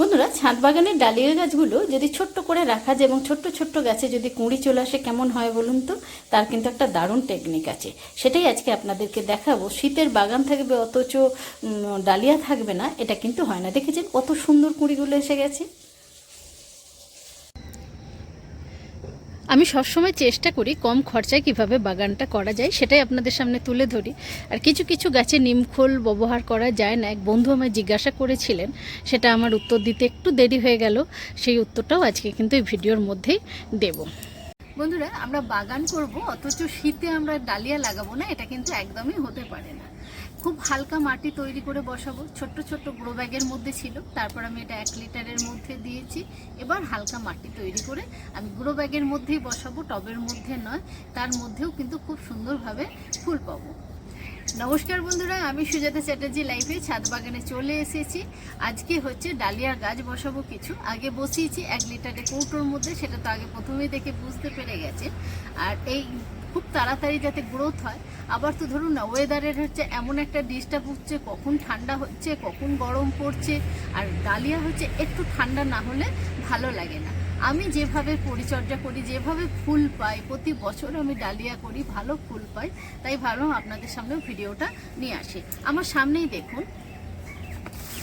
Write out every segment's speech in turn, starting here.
বন্ধুরা, ছাদ বাগানের ডালিয়া গাছগুলো যদি ছোট্ট করে রাখা যায় এবং ছোট্ট ছোট্ট গাছে যদি কুঁড়ি চলে আসে, কেমন হয় বলুন তো? তার কিন্তু একটা দারুণ টেকনিক আছে। সেটাই আজকে আপনাদেরকে দেখাবো। শীতের বাগান থাকবে, অথচ ডালিয়া থাকবে না, এটা কিন্তু হয় না। দেখেছেন কত সুন্দর কুঁড়িগুলো এসে গেছে? আমি সবসময় চেষ্টা করি কম খরচায় কীভাবে বাগানটা করা যায়, সেটাই আপনাদের সামনে তুলে ধরি। আর কিছু কিছু গাছে নিমখোল ব্যবহার করা যায় না। এক বন্ধু আমায় জিজ্ঞাসা করেছিলেন, সেটা আমার উত্তর দিতে একটু দেরি হয়ে গেল, সেই উত্তরটাও আজকে কিন্তু এই ভিডিওর মধ্যেই দেব। বন্ধুরা, আমরা বাগান করব, অথচ শীতে আমরা ডালিয়া লাগাবো না, এটা কিন্তু একদমই হতে পারে না। খুব হালকা মাটি তৈরি করে বসাবো। ছোট্ট ছোট্ট গ্রো ব্যাগের মধ্যে ছিল। তারপর আমি এটা এক লিটারের মধ্যে দিয়েছি। এবার হালকা মাটি তৈরি করে আমি গ্রো ব্যাগের মধ্যেই বসাবো। টবের মধ্যে নয়, তার মধ্যেও কিন্তু খুব সুন্দরভাবে ফুল পাবো। নমস্কার বন্ধুরা, আমি সুজাতা চ্যাটার্জি লাইফে ছাদ বাগানে চলে এসেছি। আজকে হচ্ছে ডালিয়ার গাছ বসাবো কিছু। আগে বসিয়েছি এক লিটারের কৌটোর মধ্যে, সেটা তো আগে প্রথমেই দেখে বুঝতে পেরে গেছে আর এই খুব তাড়াতাড়ি যাতে গ্রোথ হয়। আবার তো ধরুন না ওয়েদারের হচ্ছে এমন একটা ডিস্টার্ব হচ্ছে, কখন ঠান্ডা হচ্ছে, কখন গরম পড়ছে, আর ডালিয়া হচ্ছে একটু ঠান্ডা না হলে ভালো লাগে না। আমি যেভাবে পরিচর্যা করি, যেভাবে ফুল পাই, প্রতি বছর আমি ডালিয়া করি, ভালো ফুল পাই, তাই ভালো আপনাদের সামনে ভিডিওটা নিয়ে আসি। আমার সামনেই দেখুন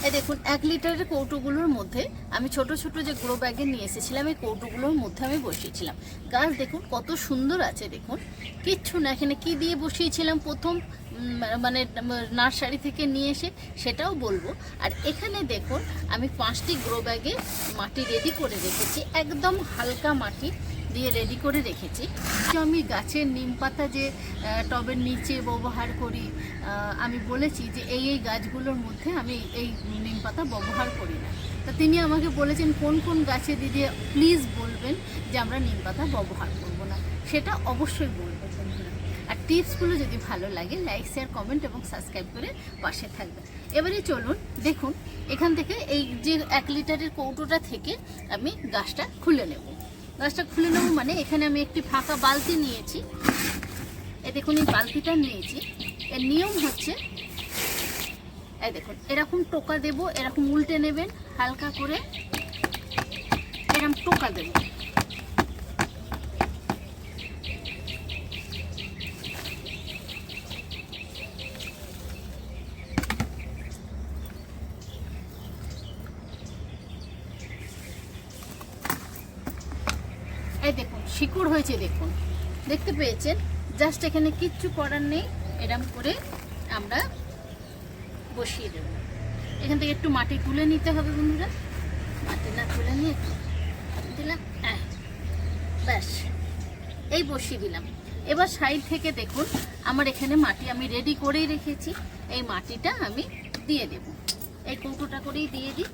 এই দেখুন, এক লিটারের কৌটোগুলোর মধ্যে আমি ছোট ছোট যে গ্রো ব্যাগে নিয়ে এসেছিলাম, এই কৌটোগুলোর মধ্যে আমি বসিয়েছিলাম। গাছ দেখুন, কত সুন্দর আছে দেখুন। কিচ্ছু না, এখানে কি দিয়ে বসিয়েছিলাম প্রথম? মানে নার্সারি থেকে নিয়ে এসে সেটাও বলব। আর এখানে দেখুন, আমি পাঁচটি গ্রো ব্যাগে মাটি রেডি করে রেখেছি, একদম হালকা মাটি। দিয়ে রেডি করে রেখেছি। আমি গাছের নিম পাতা যে টবের নিচে ব্যবহার করি আমি বলেছি যে এই এই গাছগুলোর মধ্যে আমি এই নিম পাতা ব্যবহার করি না। তা তিনি আমাকে বলেছেন, কোন কোন গাছে দিদি প্লিজ বলবেন যে আমরা নিম পাতা ব্যবহার করব না? সেটা অবশ্যই বন্ধুরা। আর টিপসগুলো যদি ভালো লাগে লাইক শেয়ার কমেন্ট এবং সাবস্ক্রাইব করে পাশে থাকবে এবারে চলুন, দেখুন, এখান থেকে এই যে এক লিটারের কৌটোটা থেকে আমি গাছটা খুলে নেব। গাছটা খুলে নেব মানে এখানে আমি একটি ফাঁকা বালতি নিয়েছি। এ দেখুন, এই বালতিটা নিয়েছি। এর নিয়ম হচ্ছে, এই দেখুন, এরকম টোকা দেব, এরকম উল্টে নেবেন, হালকা করে এরকম টোকা দেব। এই দেখুন, শিকড় হয়েছে, দেখুন। দেখতে পেয়েছেন? জাস্ট এখানে কিচ্ছু করার নেই। এরম করে আমরা বসিয়ে দেব। এখান থেকে একটু মাটি তুলে নিতে হবে বন্ধুরা। মাটি না তুলে নিয়ে দিলাম। হ্যাঁ। ব্যাস। এই বসিয়ে দিলাম। এবার সাইড থেকে দেখুন, আমার এখানে মাটি আমি রেডি করেই রেখেছি। এই মাটিটা আমি দিয়ে দেব। এই কৌটোটা করেই দিয়ে দিই।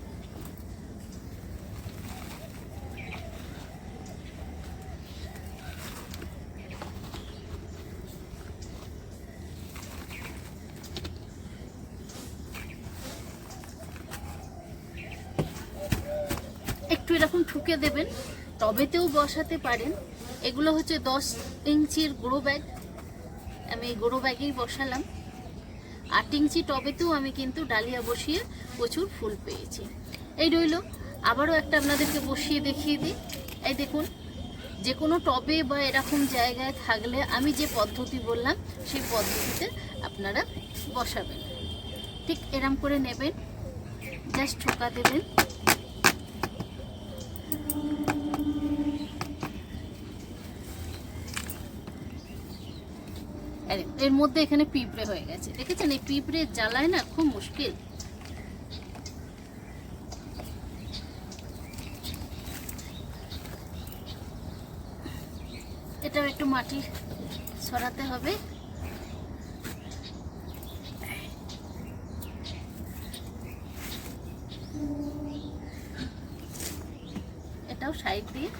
একটু এরকম ঠুকে দেবেন টবেতেও বসাতে পারেন। এগুলো হচ্ছে দশ ইঞ্চির গ্রো ব্যাগ। আমি এই গ্রো ব্যাগেই বসালাম। আট ইঞ্চি টবেতেও আমি কিন্তু ডালিয়া বসিয়ে প্রচুর ফুল পেয়েছি। এই রইল। আবারও একটা আপনাদেরকে বসিয়ে দেখিয়ে দিই। এই দেখুন, যে কোনো টবে বা এরকম জায়গায় থাকলে আমি যে পদ্ধতি বললাম, সেই পদ্ধতিতে আপনারা বসাবেন। ঠিক এরম করে নেবেন, জাস্ট ঠোকা দেবেন। এর মধ্যে এখানে পিঁপড়ে হয়ে গেছে। দেখেছেন, এই পিঁপড়ে জ্বালায় না খুব মুশকিল। এটাও একটু মাটি সরাতে হবে। এটাও সাইড দিয়ে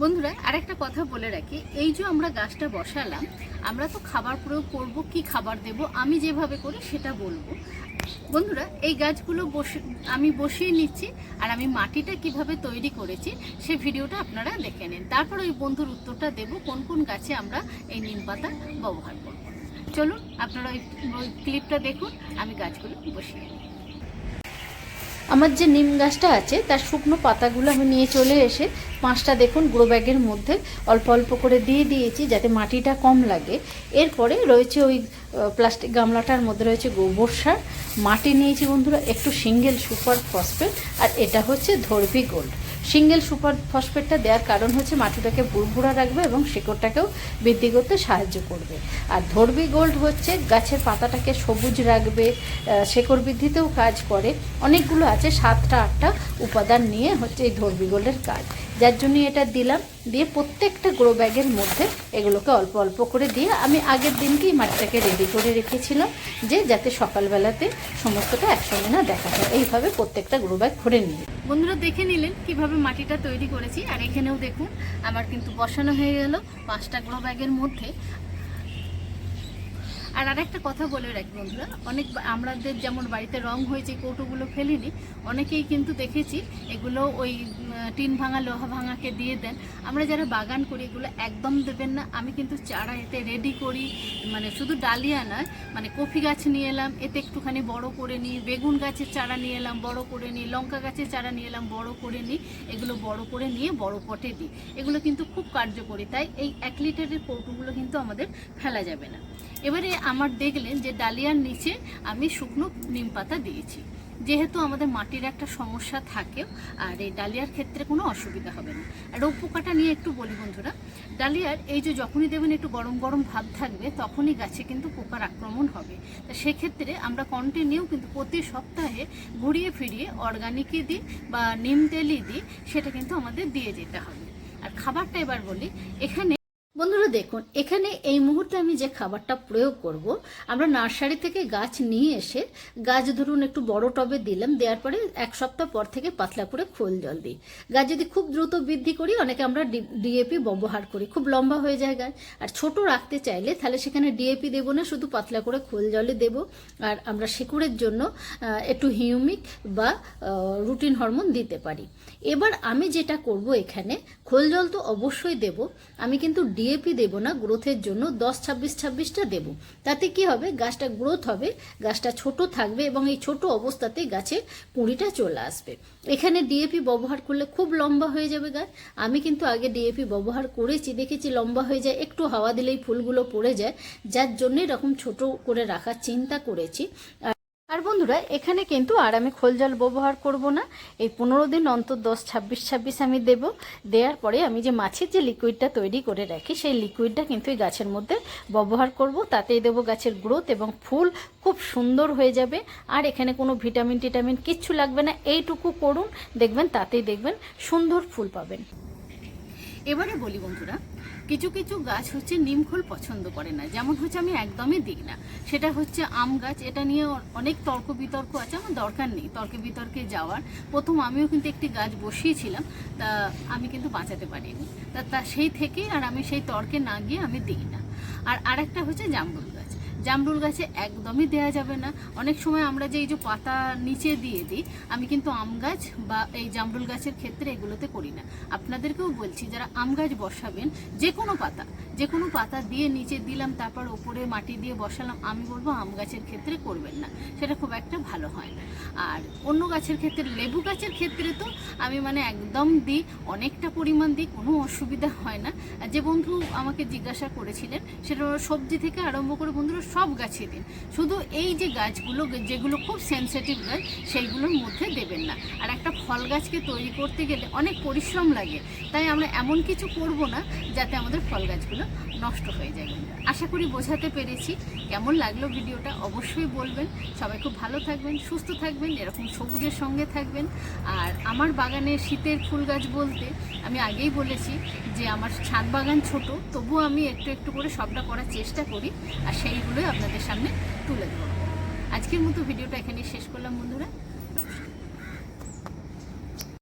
বন্ধুরা, আরেকটা কথা বলে রাখি। এই যে আমরা গাছটা বসালাম, আমরা তো খাবার প্রয়োগ করব, কি খাবার দেব, আমি যেভাবে করি সেটা বলব। বন্ধুরা, এই গাছগুলো বসে, আমি বসিয়ে নিচ্ছি, আর আমি মাটিটা কীভাবে তৈরি করেছি, সে ভিডিওটা আপনারা দেখে নিন। তারপর ওই বন্ধুর উত্তরটা দেব, কোন কোন গাছে আমরা এই নিম পাতা ব্যবহার করব। চলুন, আপনারা ওই ওই ক্লিপটা দেখুন, আমি গাছগুলো বসিয়ে নিই আমার যে নিম গাছটা আছে, তার শুকনো পাতাগুলো আমি নিয়ে চলে এসে পাঁচটা দেখুন গ্রো ব্যাগের মধ্যে অল্প অল্প করে দিয়ে দিয়েছি যাতে মাটিটা কম লাগে। এরপরে রয়েছে ওই প্লাস্টিক গামলাটার মধ্যে রয়েছে গোবর সার। মাটি নিয়েছি বন্ধুরা, একটু সিঙ্গেল সুপার ফসফেট, আর এটা হচ্ছে ধর্বি গোল্ড। সিঙ্গেল সুপার ফসফেটটা দেওয়ার কারণ হচ্ছে মাটিটাকে বুড়বুড়া রাখবে এবং শেকড়টাকেও বৃদ্ধি করতে সাহায্য করবে। আর ধর্বি গোল্ড হচ্ছে গাছের পাতাটাকে সবুজ রাখবে শেকড় বৃদ্ধিতেও কাজ করে। অনেকগুলো আছে, সাতটা, আটটা উপাদান নিয়ে হচ্ছে এই ধর্বি গোল্ডের কাজ। যার জন্য এটা দিলাম। দিয়ে প্রত্যেকটা গ্রো ব্যাগের মধ্যে এগুলোকে অল্প অল্প করে দিয়ে আমি আগের দিনকেই মাটিটাকে রেডি করে রেখেছিলাম, যে যাতে সকালবেলাতে সমস্তটা একসঙ্গে না দেখা যায়। এইভাবে প্রত্যেকটা গ্রো ব্যাগ ভরে নিই বন্ধুরা, দেখে নিলেন কীভাবে মাটিটা তৈরি করেছি। আর এখানেও দেখুন, আমার কিন্তু বসানো হয়ে গেল পাঁচটা গ্রো ব্যাগের মধ্যে। আর আরেকটা কথা বলে রাখি বন্ধুরা, অনেক আমাদের যেমন বাড়িতে রং হয়েছে, কৌটোগুলো ফেলিনি, অনেকেই কিন্তু দেখেছি এগুলো ওই টিন ভাঙা, লোহা ভাঙাকে দিয়ে দেন। আমরা যারা বাগান করি, এগুলো একদম দেবেন না। আমি কিন্তু চারা এতে রেডি করি মানে শুধু ডালিয়া নয় মানে কফি গাছ নিয়ে এলাম, এতে একটুখানি বড় করে নিই, বেগুন গাছের চারা নিয়ে এলাম, বড় করে নিই, লঙ্কা গাছের চারা নিয়ে এলাম, বড় করে নিই, এগুলো বড় করে নিয়ে বড় পটে দিই। এগুলো কিন্তু খুব কার্যকরী, তাই এই এক লিটারের কৌটোগুলো কিন্তু আমাদের ফেলা যাবে না। এবারে আমার দেখলেন যে ডালিয়ার নিচে আমি শুকনো নিম পাতা দিয়েছি। যেহেতু আমাদের মাটির একটা সমস্যা থাকে আর এই ডালিয়ার ক্ষেত্রে কোনো অসুবিধা হবে না। আর রোগ পোকাটা নিয়ে একটু বলি বন্ধুরা, ডালিয়ার এই যে যখনই দেবেন একটু গরম গরম ভাব থাকবে, তখনই গাছে কিন্তু পোকার আক্রমণ হবে। তা সেক্ষেত্রে আমরা কন্টিনিউ কিন্তু প্রতি সপ্তাহে ঘুরিয়ে ফিরিয়ে অর্গানিকই দিই বা নিম তেলই দিই, সেটা কিন্তু আমাদের দিয়ে যেতে হবে। আর খাবারটা এবার বলি, এখানে দেখুন, এখানে এই মুহূর্তে আমি যে খাবারটা প্রয়োগ করব, আমরা নার্সারি থেকে গাছ নিয়ে এসে, গাছ ধরুন একটু বড় টবে দিলাম, দেওয়ার পরে এক সপ্তাহ পর থেকে পাতলা করে খোল জল দিই। গাছ যদি খুব দ্রুত বৃদ্ধি করি, অনেকে আমরা ডিএপি ব্যবহার করি, খুব লম্বা হয়ে যায় গাছ। আর ছোট রাখতে চাইলে তাহলে সেখানে ডিএপি দেবো না, শুধু পাতলা করে খোল জলে দেব। আর আমরা শেকড়ের জন্য একটু হিউমিক বা রুটিন হরমোন দিতে পারি। এবার আমি যেটা করব এখানে, খোল জল তো অবশ্যই দেব। আমি কিন্তু ডিএপি দেব না, গ্রোথের জন্য দশ ছাব্বিশ ছাব্বিশটা দেব। তাতে কি হবে? গাছটা গ্রোথ হবে, গাছটা ছোট থাকবে এবং এই ছোট অবস্থাতেই গাছে কুঁড়িটা চলে আসবে। এখানে ডিএপি ব্যবহার করলে খুব লম্বা হয়ে যাবে গাছ। আমি কিন্তু আগে ডিএপি ব্যবহার করেছি, দেখেছি লম্বা হয়ে যায়, একটু হাওয়া দিলেই ফুলগুলো পড়ে যায়। যার জন্য এরকম ছোট করে রাখার চিন্তা করেছি। আর বন্ধুরা, এখানে কিন্তু আর আমি খোল জল ব্যবহার করব না। এই পনেরো দিন অন্তর দশ, ছাব্বিশ ছাব্বিশ আমি দেব। দেওয়ার পরে আমি যে মাছের যে লিকুইডটা তৈরি করে রাখি, সেই লিকুইডটা কিন্তু এই গাছের মধ্যে ব্যবহার করব। তাতেই দেবো গাছের গ্রোথ এবং ফুল খুব সুন্দর হয়ে যাবে। আর এখানে কোনো ভিটামিন টিটামিন কিচ্ছু লাগবে না। এইটুকু করুন, দেখবেন, তাতেই দেখবেন সুন্দর ফুল পাবেন। এবারে বলি বন্ধুরা, কিছু কিছু গাছ হচ্ছে নিমখোল পছন্দ করে না। যেমন হচ্ছে আমি একদমই দিই না। সেটা হচ্ছে আম গাছ, এটা নিয়ে অনেক তর্ক বিতর্ক আছে, আমার দরকার নেই তর্কে বিতর্কে যাওয়ার। প্রথম আমিও কিন্তু একটি গাছ বসিয়েছিলাম, তা আমি কিন্তু বাঁচাতে পারিনি। তা তা সেই থেকেই আর আমি সেই তর্কে না গিয়ে আমি দিই না। আর আরেকটা হচ্ছে জামরুল গাছ। জামরুল গাছে একদমই দেয়া যাবে না। অনেক সময় আমরা যে এই যে পাতা নিচে দিয়ে দিই, আমি কিন্তু আম গাছ বা এই জামরুল গাছের ক্ষেত্রে এগুলোতে করি না। আপনাদেরকেও বলছি, যারা আম গাছ বসাবেন, যে কোনো পাতা, যে কোনো পাতা দিয়ে নিচে দিলাম, তারপর ওপরে মাটি দিয়ে বসালাম, আমি বলব আম গাছের ক্ষেত্রে করবেন না। সেটা খুব একটা ভালো হয় না। আর অন্য গাছের ক্ষেত্রে, লেবু গাছের ক্ষেত্রে তো আমি মানে একদম দিই, অনেকটা পরিমাণ দিই, কোনো অসুবিধা হয় না। যে বন্ধু আমাকে জিজ্ঞাসা করেছিলেন, সেটা সবজি থেকে আরম্ভ করে বন্ধুরা সব গাছে দিন। শুধু এই যে গাছগুলো, যেগুলো খুব সেন্সিটিভ গাছ, সেইগুলোর মধ্যে দেবেন না। আর একটা ফল গাছকে তৈরি করতে গেলে অনেক পরিশ্রম লাগে। তাই আমরা এমন কিছু করব না, যাতে আমাদের ফল গাছগুলো নষ্ট হয়ে যায়। আশা করি বোঝাতে পেরেছি। কেমন লাগল ভিডিওটা অবশ্যই বলবেন। সবাই খুব ভালো থাকবেন, সুস্থ থাকবেন, এরকম সবুজের সঙ্গে থাকবেন। আর আমার বাগানে শীতের ফুল গাছ বলতে আমি আগেই বলেছি যে আমার ছাদ বাগান ছোট, তবুও আমি একটু একটু করে সবটা করার চেষ্টা করি আর সেইগুলোই আপনাদের সামনে তুলে ধরবো। আজকের মতো ভিডিওটা এখানেই শেষ করলাম বন্ধুরা।